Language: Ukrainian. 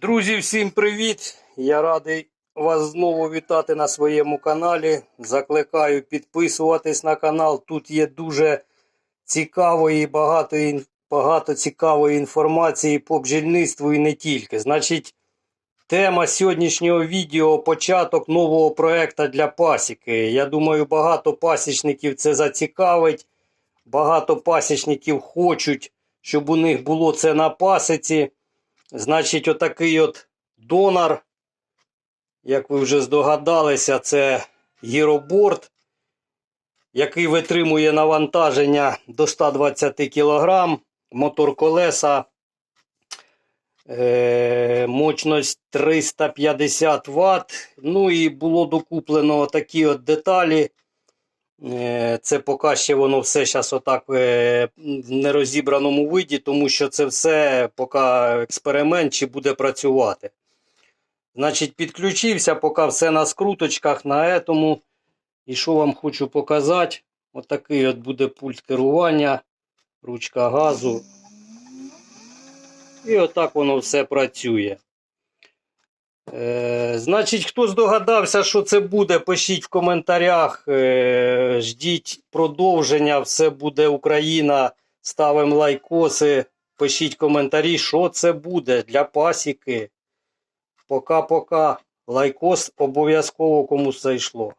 Друзі, всім привіт! Я радий вас знову вітати на своєму каналі. Закликаю підписуватись на канал. Тут є дуже цікавої, багато, багато цікавої інформації по бджільництву і не тільки. Значить, тема сьогоднішнього відео початок нового проекту для пасіки. Я думаю, багато пасічників це зацікавить. Багато пасічників хочуть, щоб у них було це на пасіці. Значить, отакий от донор, як ви вже здогадалися, це гіроборд, який витримує навантаження до 120 кг, мотор колеса, е, мощність 350 Вт. Ну і було докуплено такі от деталі. Е, Це поки ще воно все зараз отак е, в нерозібраному виді, тому що це все поки експеримент чи буде працювати. Значить, підключився, поки все на скруточках, на етому. І що вам хочу показати? Отакий от буде пульт керування, ручка газу. І отак воно все працює. Е, значить, хто здогадався, що це буде, пишіть в коментарях. Е, ждіть продовження. Все буде Україна. Ставимо лайкоси. Пишіть коментарі, що це буде для пасіки. Пока-пока. Лайкос обов'язково комусь зайшло.